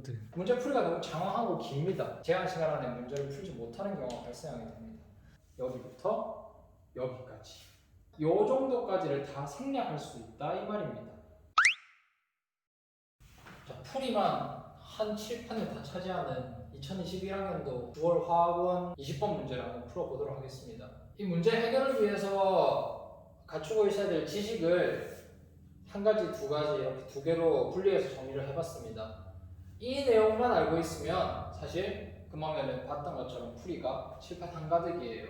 이온들 문제 풀이가 너무 장황하고 깁니다. 제한 시간 안에 문제를 풀지 못하는 경우가 발생하게 됩니다. 여기부터 여기까지. 요 정도까지를 다 생략할 수 있다 이 말입니다. 자, 풀이만 한 칠판을 다 차지하는 2021학년도 9월 화학원 20번 문제를 한번 풀어보도록 하겠습니다. 이 문제 해결을 위해서 갖추고 있어야 될 지식을 한 가지, 두 가지 이렇게 두 개로 분리해서 정리를 해봤습니다. 이 내용만 알고 있으면 사실 금방 전에 봤던 것처럼 풀이가 칠판 한가득이에요.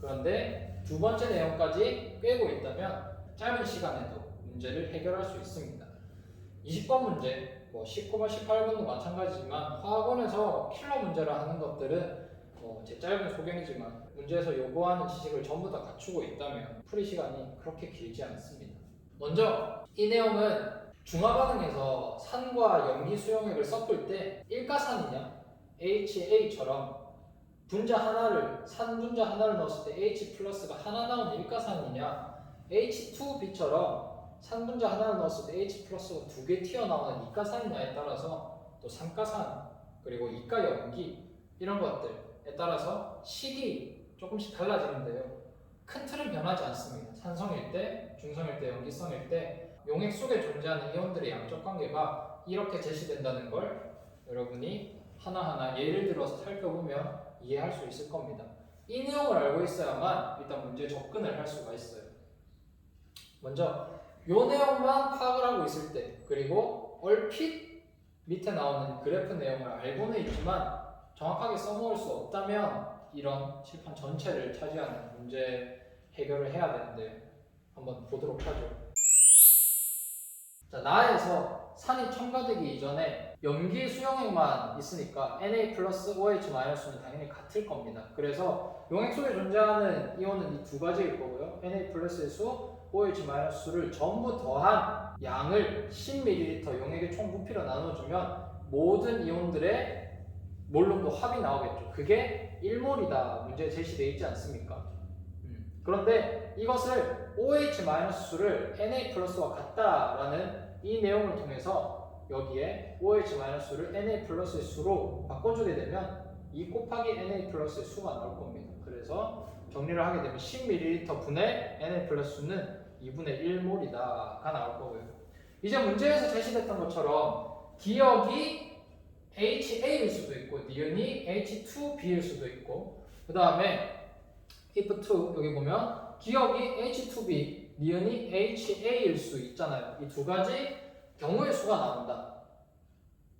그런데 두 번째 내용까지 꿰고 있다면 짧은 시간에도 문제를 해결할 수 있습니다. 20번 문제, 뭐 19번, 18번도 마찬가지지만 화학원에서 킬러 문제라 하는 것들은 뭐 제 짧은 소견이지만 문제에서 요구하는 지식을 전부 다 갖추고 있다면 풀이 시간이 그렇게 길지 않습니다. 먼저 이 내용은 중화 반응에서 산과 염기 수용액을 섞을 때 일가산이냐 HA처럼 분자 하나를 산 분자 하나를 넣었을 때 H 플러스가 하나 나오는 일가산이냐 H2B처럼 산 분자 하나를 넣었을 때 H 플러스가 두 개 튀어나오는 이가산이냐에 따라서 또 산가산 그리고 이가 염기 이런 것들에 따라서 식이 조금씩 달라지는데요. 큰 틀은 변하지 않습니다. 산성일 때, 중성일 때, 염기성일 때 용액 속에 존재하는 이온들의 양적 관계가 이렇게 제시된다는 걸 여러분이 하나하나 예를 들어서 살펴보면 이해할 수 있을 겁니다. 이 내용을 알고 있어야만 일단 문제 접근을 할 수가 있어요. 먼저 이 내용만 파악을 하고 있을 때 그리고 얼핏 밑에 나오는 그래프 내용을 알고는 있지만 정확하게 써놓을 수 없다면 이런 칠판 전체를 차지하는 문제 해결을 해야 되는데 한번 보도록 하죠. 자, 나에서 산이 첨가되기 이전에 염기 수용액만 있으니까 Na 플러스 OH 마이너스는 당연히 같을 겁니다. 그래서 용액 속에 존재하는 이온은 이 두 가지일 거고요. Na 플러스의 수, OH 마이너스 수를 전부 더한 양을 10ml 용액의 총 부피로 나눠주면 모든 이온들의 몰룸도 합이 나오겠죠. 그게 1몰이다 문제에 제시되어 있지 않습니까? 음. 그런데 이것을 OH 마이너스 수를 Na 플러스와 같다라는 이 내용을 통해서 여기에 OH 마이너스 수를 Na 플러스의 수로 바꿔주게 되면 2 곱하기 Na 플러스의 수가 나올 겁니다. 그래서 정리를 하게 되면 10ml 분의 Na 플러스 수는 2분의 1몰이다가 나올 거고요. 이제 문제에서 제시됐던 것처럼 기억이 HA일 수도 있고 니은이 H2B일 수도 있고 그 다음에 if2 여기 보면 기억이 H2B 니은이 HA일 수 있잖아요. 이 두 가지 경우의 수가 나온다.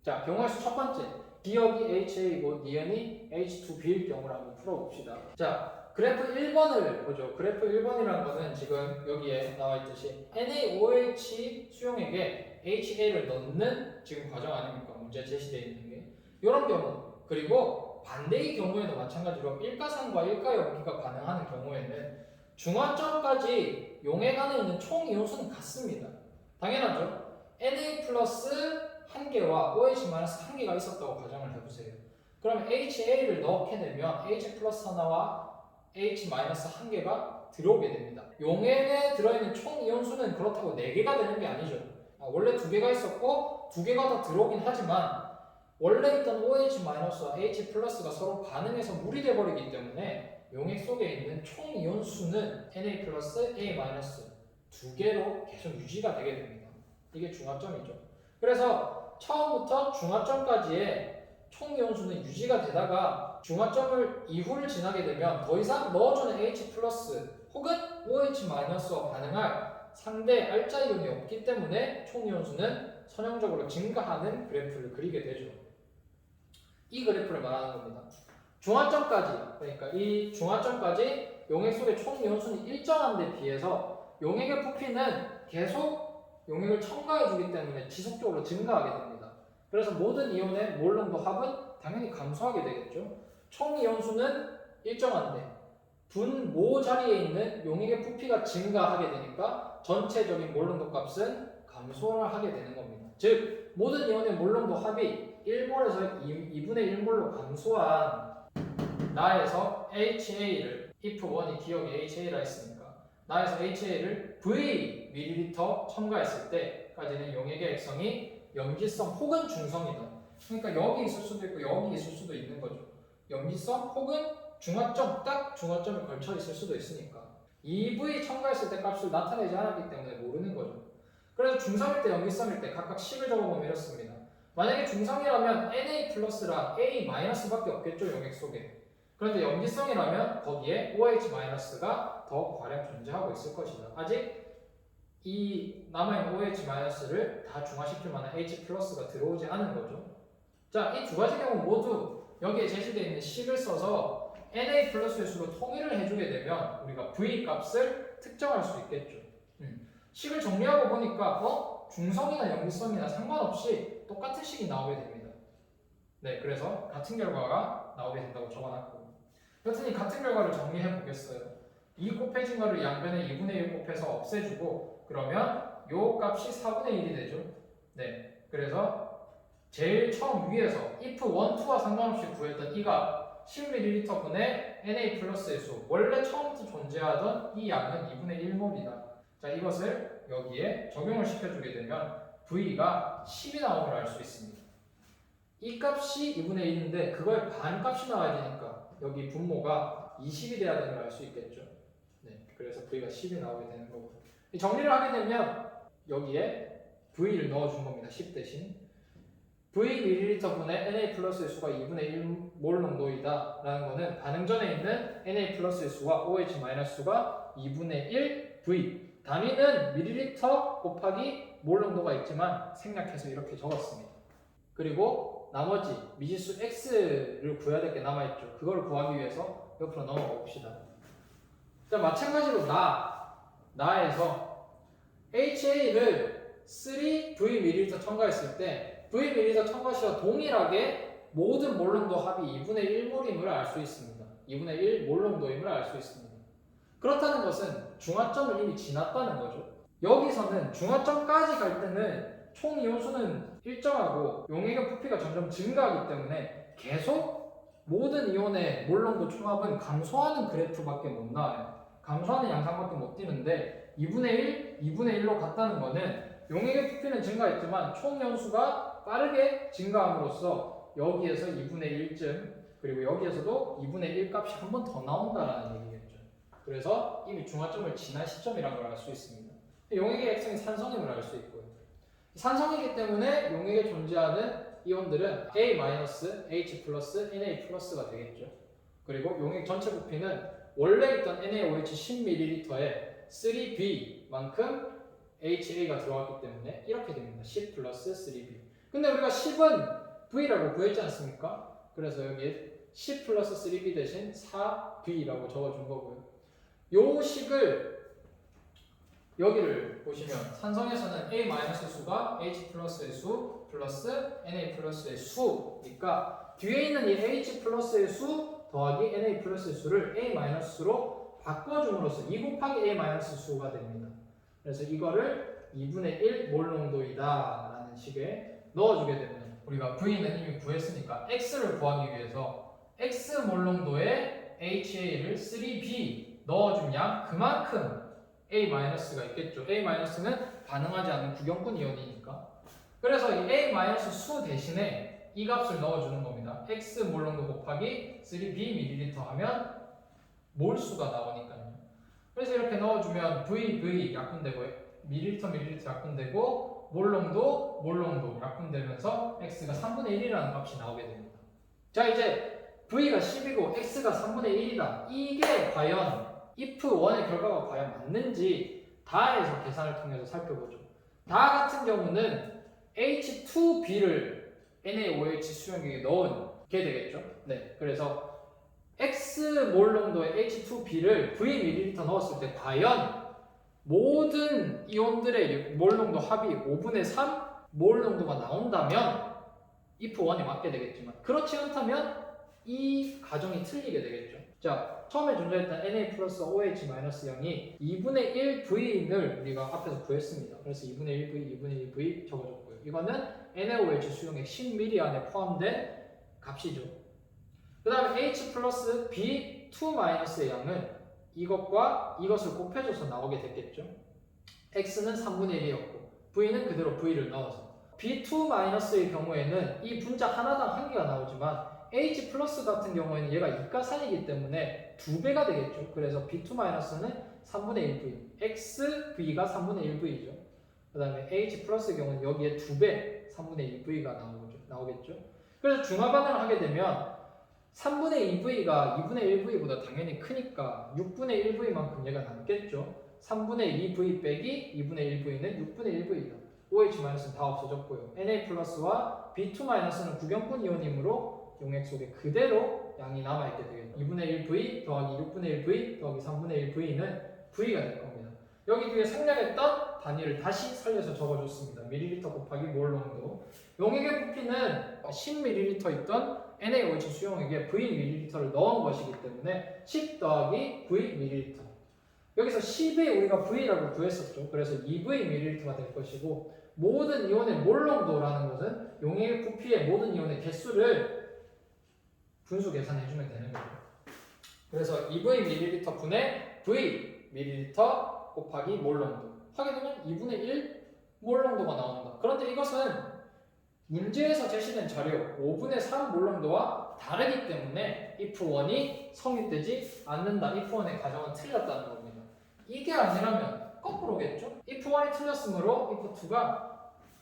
자 경우의 수 첫 번째. 기억이 HA이고 니은이 H2B일 경우를 한번 풀어봅시다. 자 그래프 1번을 보죠. 그래프 1번이라는 거는 지금 여기에 나와 있듯이 NaOH 수용액에 HA를 넣는 지금 과정 아닙니까? 문제 제시되어 있는 게. 이런 경우. 그리고 반대의 경우에도 마찬가지로 일가산과 일가염기가 가능하는 경우에는 중화점까지 용액 안에 있는 총 이온수는 같습니다. 당연하죠. Na 플러스 한 개와 OH 마이너스 한 개가 있었다고 가정을 해보세요. 그럼 HA를 넣게 되면 H 플러스 하나와 H 마이너스 한 개가 들어오게 됩니다. 용액에 들어있는 총 이온수는 그렇다고 4개가 되는 게 아니죠. 아, 원래 2개가 있었고 2개가 다 들어오긴 하지만 원래 있던 OH-와 H 플러스가 서로 반응해서 물이 돼버리기 때문에 용액 속에 있는 총 이온 수는 Na 플러스 A 마이너스 두 개로 계속 유지가 되게 됩니다. 이게 중화점이죠. 그래서 처음부터 중화점까지의 총 이온 수는 유지가 되다가 중화점을 이후를 지나게 되면 더 이상 넣어주는 H 플러스 혹은 OH 마이너스와 반응할 상대 알짜 이온이 없기 때문에 총 이온 수는 선형적으로 증가하는 그래프를 그리게 되죠. 이 그래프를 말하는 겁니다. 중화점까지 그러니까 이 중화점까지 용액 속의 총 이온수는 일정한 데 비해서 용액의 부피는 계속 용액을 첨가해 주기 때문에 지속적으로 증가하게 됩니다. 그래서 모든 이온의 몰룸도 합은 당연히 감소하게 되겠죠. 총 이온수는 일정한데 분모 자리에 있는 용액의 부피가 증가하게 되니까 전체적인 몰룸도 값은 감소를 하게 되는 겁니다. 즉 모든 이온의 몰룸도 합이 1몰에서 2, 분의 1몰로 감소한 나에서 HA를 if 1이 기억이 HA라 했으니까 나에서 HA를 V ml 첨가했을 때까지는 용액의 액성이 염기성 혹은 중성이다. 그러니까 여기 있을 수도 있고 여기 있을 수도 있는 거죠. 연기성 혹은 중화점 딱 중화점에 걸쳐 있을 수도 있으니까 EV 첨가했을 때 값을 나타내지 않았기 때문에 모르는 거죠. 그래서 중성일 때 연기성일 때 각각 식을 적어보면 이렇습니다. 만약에 중성이라면 Na 플러스랑 A 마이너스밖에 없겠죠 용액 속에. 그런데 염기성이라면 거기에 OH-가 더 과량 존재하고 있을 것이다. 아직 이 남아있는 OH-를 다 중화시킬 만한 H+가 들어오지 않은 거죠. 자, 이 두 가지 경우 모두 여기에 제시되어 있는 식을 써서 Na 플러스의 수로 통일을 해주게 되면 우리가 V 값을 특정할 수 있겠죠. 음. 식을 정리하고 보니까 어? 중성이나 염기성이나 상관없이 똑같은 식이 나오게 됩니다. 네, 그래서 같은 결과가 나오게 된다고 적어놨고 여튼 이 같은 결과를 정리해 보겠어요. 2 곱해진 거를 양변에 2분의 1 곱해서 없애주고 그러면 요 값이 4분의 1이 되죠. 네, 그래서 제일 처음 위에서 if 1, 2와 상관없이 구했던 이가 10ml 분의 Na 플러스의 수 원래 처음부터 존재하던 이 양은 2분의 1몰이다. 자 이것을 여기에 적용을 시켜주게 되면 V가 10이 나옴을 알수 있습니다. 이 값이 2분의 1인데 그걸 반 값이 나와야 되니까 여기 분모가 20이 돼야 되는 걸 알 수 있겠죠. 네, 그래서 V가 10이 나오게 되는 거고 이 정리를 하게 되면 여기에 V를 넣어준 겁니다. 10 대신 V ml 분의 Na 플러스의 수가 2분의 1몰 농도이다 라는 거는 반응 전에 있는 Na 플러스의 수와 OH 마이너스 수가 2분의 1 V 단위는 밀리리터 곱하기 몰 농도가 있지만 생략해서 이렇게 적었습니다. 그리고 나머지 미지수 X를 구해야 될 게 남아있죠. 그걸 구하기 위해서 옆으로 넘어가 봅시다. 자, 마찬가지로 나, 나에서 HA를 3VmL 첨가했을 때 VmL 첨가시와 동일하게 모든 몰농도 합이 2분의 1몰임을 알 수 있습니다. 2분의 1 몰농도임을 알 수 있습니다. 그렇다는 것은 중화점을 이미 지났다는 거죠. 여기서는 중화점까지 갈 때는 총 이온수는 일정하고 용액의 부피가 점점 증가하기 때문에 계속 모든 이온의 몰농도 총합은 감소하는 그래프밖에 못 나와요. 감소하는 양상밖에 못 띄는데 2분의 1, 2분의 1로 갔다는 거는 용액의 부피는 증가했지만 총 연수가 빠르게 증가함으로써 여기에서 2분의 1쯤 그리고 여기에서도 2분의 1 값이 한 번 더 나온다라는 얘기겠죠. 그래서 이미 중화점을 지난 시점이라는 걸 알 수 있습니다. 용액의 액성이 산성임을 알 수 있고요. 산성이기 때문에 용액에 존재하는 이온들은 A-, H+, Na+가 되겠죠. 그리고 용액 전체 부피는 원래 있던 NaOH 10ml에 3B만큼 HA가 들어갔기 때문에 이렇게 됩니다. 10 플러스 3B. 근데 우리가 10은 V라고 구했지 않습니까? 그래서 여기에 10 플러스 3B 대신 4B라고 적어준 거고요. 요 식을 여기를 보시면 산성에서는 A 마이너스 수가 H 플러스의 수 플러스 Na 플러스의 수니까 뒤에 있는 이 H 플러스의 수 더하기 Na 플러스의 수를 A 마이너스 수로 바꿔줌으로써 2 곱하기 A 마이너스 수가 됩니다. 그래서 이거를 2분의 1 몰 농도이다 라는 식에 넣어주게 되면 우리가 V는 이미 구했으니까 X를 구하기 위해서 X 몰 농도의 HA를 3B 넣어준 양 그만큼 A-가 있겠죠. A-는 반응하지 않는 구경꾼 이온이니까. 그래서 이 A-수 대신에 이 값을 넣어주는 겁니다. X 몰농도 곱하기 3B ml 하면 몰수가 나오니까요. 그래서 이렇게 넣어주면 VV 약분되고 밀리리터 밀리리터 약분되고 몰농도 몰농도 약분되면서 X가 3분의 1이라는 값이 나오게 됩니다. 자 이제 V가 10이고 X가 3분의 1이다. 이게 과연 if 1의 결과가 과연 맞는지 다에서 계산을 통해서 살펴보죠. 다 같은 경우는 H2B를 NaOH 수용액에 넣게 되겠죠. 네, 그래서 X 몰 농도의 H2B를 V ml 넣었을 때 과연 모든 이온들의 몰 농도 합이 5분의 3 몰 농도가 나온다면 if 1이 맞게 되겠지만 그렇지 않다면 이 가정이 틀리게 되겠죠. 자, 처음에 존재했던 Na 플러스 OH 마이너스 0이 2분의 1 V를 우리가 앞에서 구했습니다. 그래서 2분의 1 V, 2분의 1 V 적어줬고요. 이거는 NaOH 수용액 10ml 안에 포함된 값이죠. 그 다음에 H 플러스 B2 마이너스의 양은 이것과 이것을 곱해줘서 나오게 됐겠죠. X는 3분의 1이었고 V는 그대로 V를 넣어서 B2-의 경우에는 이 분자 하나당 한 개가 나오지만 H 플러스 같은 경우에는 얘가 이가산이기 때문에 두 배가 되겠죠. 그래서 B2-는 3분의 1V, XV가 3분의 1V죠. 그 다음에 H 플러스의 경우는 여기에 두 배, 3분의 2V가 나오죠, 나오겠죠. 그래서 중화반응을 하게 되면 3분의 2V가 2분의 1V보다 당연히 크니까 6분의 1V만큼 얘가 남겠죠. 3분의 2V 빼기 2분의 1V는 6분의 1V다. OH-는 다 없어졌고요. Na 플러스와 B2-는 구경분 이온이므로 용액 속에 그대로 양이 남아있게 되겠죠. 2분의 1V 더하기 6분의 1V 더하기 3분의 1V는 V가 될 겁니다. 여기 뒤에 생략했던 단위를 다시 살려서 적어줬습니다. 밀리리터 곱하기 몰 농도. 용액의 부피는 10ml 있던 NaOH 수용액에 Vml를 넣은 것이기 때문에 10 더하기 Vml. 여기서 10에 우리가 V라고 구했었죠. 그래서 2Vml가 될 것이고 모든 이온의 몰 농도라는 것은 용액 부피의 모든 이온의 개수를 분수 계산해주면 되는 거죠. 그래서 2Vml 분의 Vml 곱하기 몰 농도. 하게 되면 2분의 1 몰 농도가 나온다. 그런데 이것은 문제에서 제시된 자료 5분의 3 몰 농도와 다르기 때문에 if1이 성립되지 않는다. if1의 가정은 틀렸다는 겁니다. 이게 아니라면 거꾸로겠죠? if1이 틀렸으므로 if2가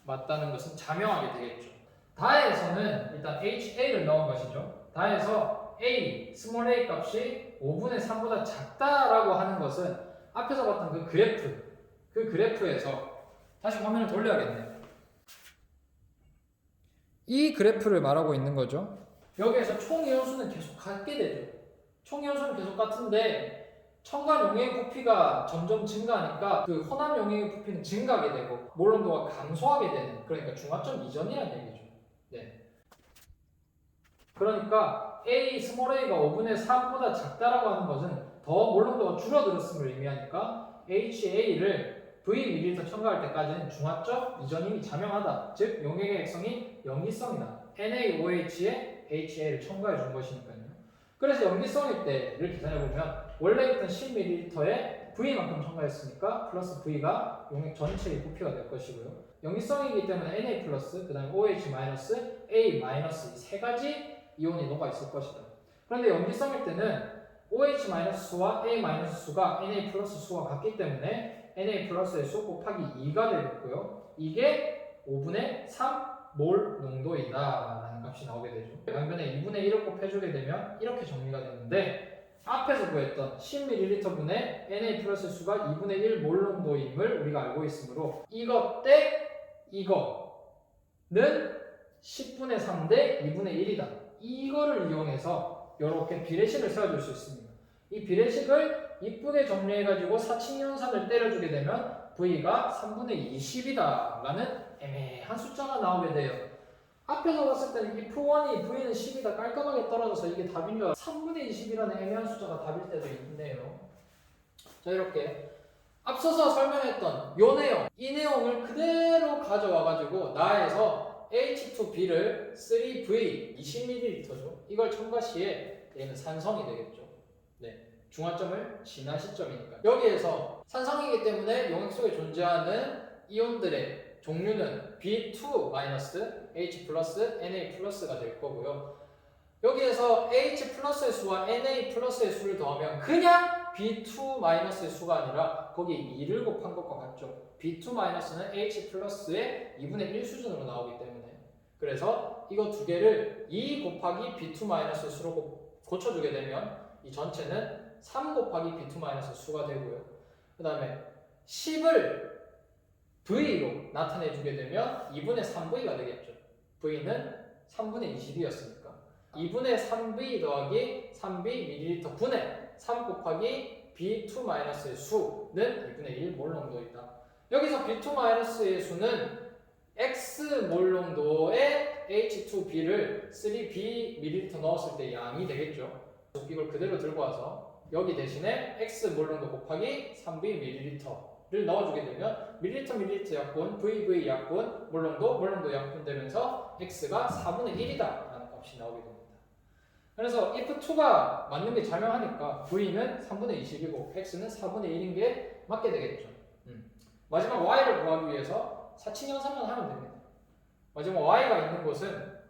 맞다는 것은 자명하게 되겠죠. 다에서는 일단 HA를 넣은 것이죠. 다에서 A, 스몰 a 값이 5분의 3보다 작다라고 하는 것은 앞에서 봤던 그 그래프, 그 그래프에서 다시 화면을 돌려야겠네요. 이 그래프를 말하고 있는 거죠. 여기에서 총 이온수는 계속 같게 되죠. 총 이온수는 계속 같은데 첨가 용액 부피가 점점 증가하니까 그 혼합 용액의 부피는 증가하게 되고 몰론도가 감소하게 되는 그러니까 중화점 이전이라는 얘기죠. 네. 그러니까 A 스몰 a가 5분의 3보다 작다라고 하는 것은 더 몰론도가 줄어들었음을 의미하니까 HA를 V ml 첨가할 때까지는 중화점 이전임이 자명하다. 즉 용액의 액성이 염기성이다. NaOH에 HA를 첨가해 준 것이니까요. 그래서 염기성일 때를 계산해 보면 원래 있던 10ml에 V만큼 첨가했으니까 플러스 V가 용액 전체의 부피가 될 것이고요. 염기성이기 때문에 Na 플러스 그 다음에 OH 마이너스 A 마이너스 이 세 가지 이온이 녹아 있을 것이다. 그런데 염기성일 때는 OH 마이너스 수와 A 마이너스 수가 Na 수와 같기 때문에 Na 플러스의 수 곱하기 2가 되겠고요. 이게 5분의 3몰 농도이다 라는 값이 나오게 되죠. 반면에 2분의 1을 곱해주게 되면 이렇게 정리가 되는데 앞에서 구했던 10ml 분의 Na 플러스 수가 2분의 1 몰 농도임을 우리가 알고 있으므로 이것 대 이거는 10분의 3 대 2분의 1이다. 이거를 이용해서 이렇게 비례식을 세워줄 수 있습니다. 이 비례식을 이쁘게 정리해가지고 사칙연산을 때려주게 되면 V가 3분의 20이다 라는 애매한 숫자가 나오게 돼요. 앞에서 봤을 때는 이 F1이 V는 10이다 깔끔하게 떨어져서 이게 답인 줄 알아 3분의 20이라는 애매한 숫자가 답일 때도 있네요. 자 이렇게 앞서서 설명했던 요 내용 이 내용을 그대로 가져와가지고 나에서 H2B를 3V 20ml죠. 이걸 첨가 시에 얘는 산성이 되겠죠. 네. 중화점을 지난 시점이니까. 여기에서 산성이기 때문에 용액 속에 존재하는 이온들의 종류는 B2 H 플러스 Na 플러스가 될 거고요. 여기에서 H 플러스의 수와 Na 플러스의 수를 더하면 그냥 B2 마이너스의 수가 아니라 거기에 2를 곱한 것과 같죠. B2 마이너스는 H 플러스의 2분의 1 수준으로 나오기 때문에 그래서 이거 두 개를 2 곱하기 B2 마이너스 수로 고- 고쳐주게 되면 이 전체는 3 곱하기 B2 마이너스 수가 되고요. 그 다음에 10을 V로 나타내주게 되면 2분의 3V가 되겠죠. V는 3분의 20이었으니까 2분의 3V 더하기 3B ml 분의 3 곱하기 B2 마이너스의 수는 2분의 1몰 농도이다. 여기서 B2 마이너스의 수는 X 몰 농도의 H2B를 3B ml 넣었을 때 양이 되겠죠. 이걸 그대로 들고 와서 여기 대신에 X 몰 농도 곱하기 3B ml를 넣어주게 되면 밀리터 밀리터 약분, VV 약분, 몰 농도 몰 농도 약분 되면서 X가 4분의 1이다 라는 값이 나오게 됩니다. 그래서 if2가 맞는 게 자명하니까 V는 3분의 20이고 X는 4분의 1인 게 맞게 되겠죠. 음. 마지막 Y를 구하기 위해서 사칙연산만 하면 됩니다. 마지막 y가 있는 곳은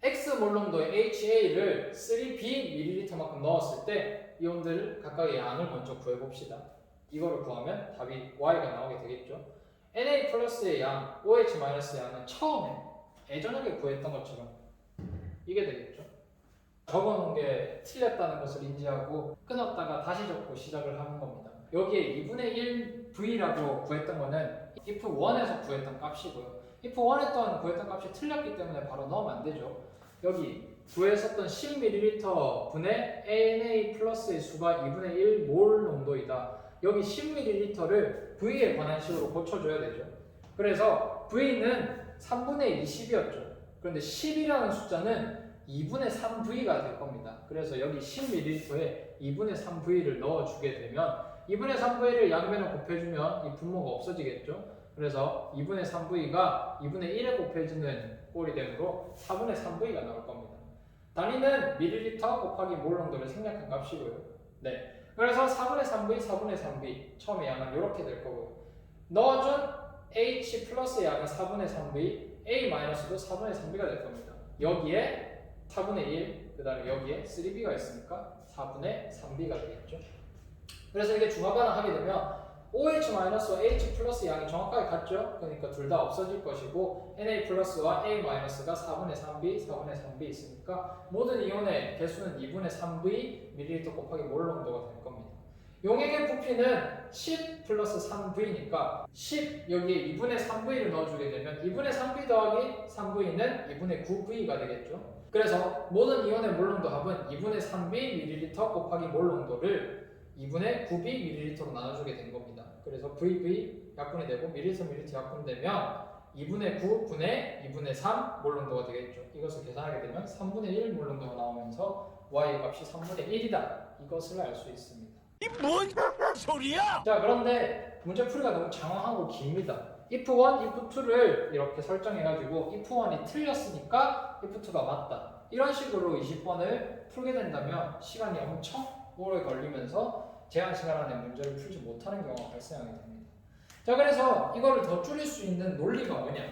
x 몰롱도의 HA를 3B ml만큼 넣었을 때 이온들 각각의 양을 먼저 구해봅시다. 이거를 구하면 답이 y가 나오게 되겠죠. Na 플러스의 양, OH 마이너스의 양은 처음에 예전에 구했던 것처럼 이게 되겠죠. 적어놓은 게 틀렸다는 것을 인지하고 끊었다가 다시 적고 시작을 하는 겁니다. 여기에 2분의 1 V라고 구했던 거는 if 1에서 구했던 값이고요. if 1에서 구했던 값이 틀렸기 때문에 바로 넣으면 안 되죠. 여기 구했었던 10ml 분의 ANA 플러스의 수가 2분의 1 몰 농도이다. 여기 10ml를 V에 관한 식으로 고쳐줘야 되죠. 그래서 V는 3분의 20이었죠. 그런데 10이라는 숫자는 2분의 3V가 될 겁니다. 그래서 여기 10ml에 2분의 3V를 넣어주게 되면 2분의 3V를 양면에 곱해주면 이 분모가 없어지겠죠. 그래서 2분의 3V가 2분의 1에 곱해지는 꼴이 되므로 4분의 3V가 나올 겁니다. 단위는 밀리리터 곱하기 몰 농도를 생략한 값이고요. 네. 그래서 4분의 3V, 4분의 3V 처음에 양은 이렇게 될 거고요. 넣어준 H 플러스 양은 4분의 3V, A 마이너스도 4분의 3V가 될 겁니다. 여기에 4분의 1, 그 다음에 여기에 3B가 있으니까 4분의 3B가 되겠죠. 그래서 이게 중화반응 하게 되면 OH 마이너스와 H 플러스 양이 정확하게 같죠? 그러니까 둘 다 없어질 것이고 Na 플러스와 A 마이너스가 4분의 3B, 4분의 3B 있으니까 모든 이온의 개수는 2분의 3V ml 곱하기 몰 농도가 될 겁니다. 용액의 부피는 10 플러스 3V니까 10 여기에 2분의 3V를 넣어주게 되면 2분의 3V 더하기 3V는 2분의 9V가 되겠죠. 그래서 모든 이온의 몰 농도 합은 2분의 3V ml 곱하기 몰 농도를 2분의 9B ml로 나눠주게 된 겁니다. 그래서 VV 약분이 되고 ml ml 약분 되면 2분의 9 분의 2분의 3 몰농도가 되겠죠. 이것을 계산하게 되면 3분의 1 몰농도가 나오면서 y 값이 3분의 1이다. 이것을 알 수 있습니다. 이 뭔 소리야? 자 그런데 문제 풀이가 너무 장황하고 깁니다. if 1, if 2를 이렇게 설정해가지고 if 1이 틀렸으니까 if 2가 맞다. 이런 식으로 20번을 풀게 된다면 시간이 엄청 오래 걸리면서 제한 시간 안에 문제를 풀지 못하는 경우가 발생하게 됩니다. 자 그래서 이거를 더 줄일 수 있는 논리가 뭐냐?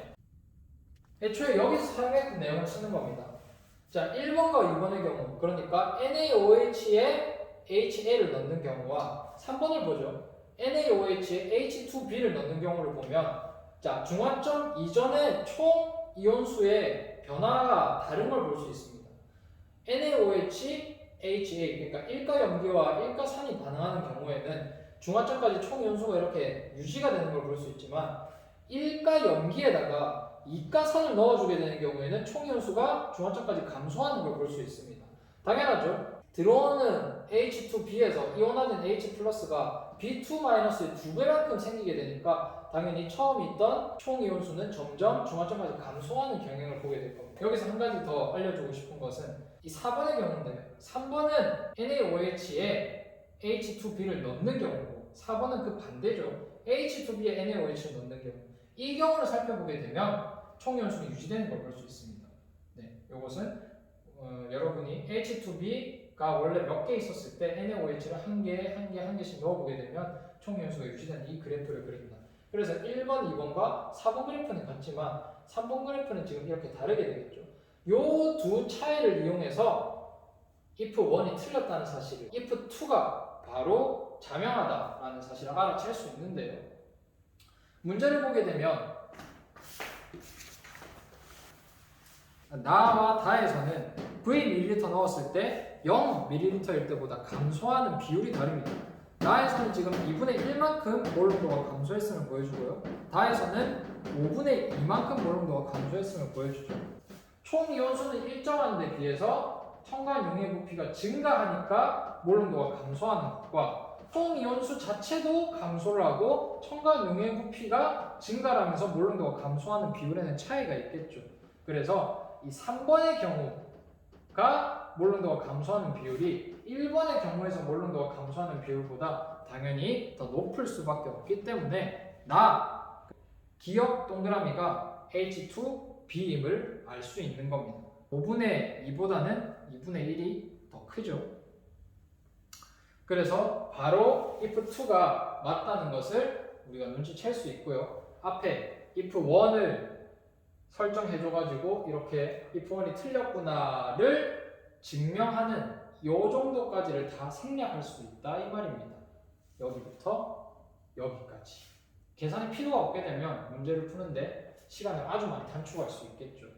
애초에 여기서 사용했던 내용을 쓰는 겁니다. 자 1번과 2번의 경우 그러니까 NaOH에 HA를 넣는 경우와 3번을 보죠. NaOH에 H2B를 넣는 경우를 보면 자 중화점 이전의 총 이온수의 변화가 다른 걸 볼 수 있습니다. NaOH, HA 그러니까 일가 염기와 일가 산이 반응하는 경우에는 중화점까지 총 이온수가 이렇게 유지가 되는 걸 볼 수 있지만 일가 염기에다가 이가 산을 넣어주게 되는 경우에는 총 이온수가 중화점까지 감소하는 걸 볼 수 있습니다. 당연하죠. 들어오는 H2B에서 이온화된 H 플러스가 B2-의 두 배만큼 생기게 되니까 당연히 처음 있던 총 이온수는 점점 중화점까지 감소하는 경향을 보게 될 겁니다. 여기서 한 가지 더 알려주고 싶은 것은 이 4번의 경우인데요. 3번은 NaOH에 H2B를 넣는 경우고 4번은 그 반대죠. H2B에 NaOH를 넣는 경우. 이 경우를 살펴보게 되면 총 이온수는 유지되는 걸 볼 수 있습니다. 네, 이것은 어, 여러분이 H2B가 원래 몇 개 있었을 때 NaOH를 한 개, 한 개, 한 개씩 넣어보게 되면 총 연수가 유지되는 이 그래프를 그립니다. 그래서 1번, 2번과 4번 그래프는 같지만 3번 그래프는 지금 이렇게 다르게 되겠죠. 요 두 차이를 이용해서 if 1이 틀렸다는 사실을 if 2가 바로 자명하다라는 사실을 알아챌 수 있는데요. 문제를 보게 되면 나와 다에서는 Vml 넣었을 때 0ml일 때보다 감소하는 비율이 다릅니다. 나에서는 지금 2분의 1만큼 몰농도가 감소했음을 보여주고요. 다에서는 5분의 2만큼 몰농도가 감소했음을 보여주죠. 총 이온수는 일정한 데 비해서 첨가한 용의 부피가 증가하니까 몰농도가 감소하는 것과 총 이온수 자체도 감소를 하고 첨가한 용의 부피가 증가하면서 몰농도가 감소하는 비율에는 차이가 있겠죠. 그래서 이 3번의 경우가 몰론도가 감소하는 비율이 1번의 경우에서 몰론도가 감소하는 비율보다 당연히 더 높을 수밖에 없기 때문에 나 기억 동그라미가 H2B임을 알 수 있는 겁니다. 5분의 2보다는 2분의 1이 더 크죠. 그래서 바로 if 2가 맞다는 것을 우리가 눈치챌 수 있고요. 앞에 if 1을 설정해줘가지고 이렇게 이 부분이 틀렸구나를 증명하는 요 정도까지를 다 생략할 수 있다 이 말입니다. 여기부터 여기까지. 계산이 필요가 없게 되면 문제를 푸는데 시간을 아주 많이 단축할 수 있겠죠.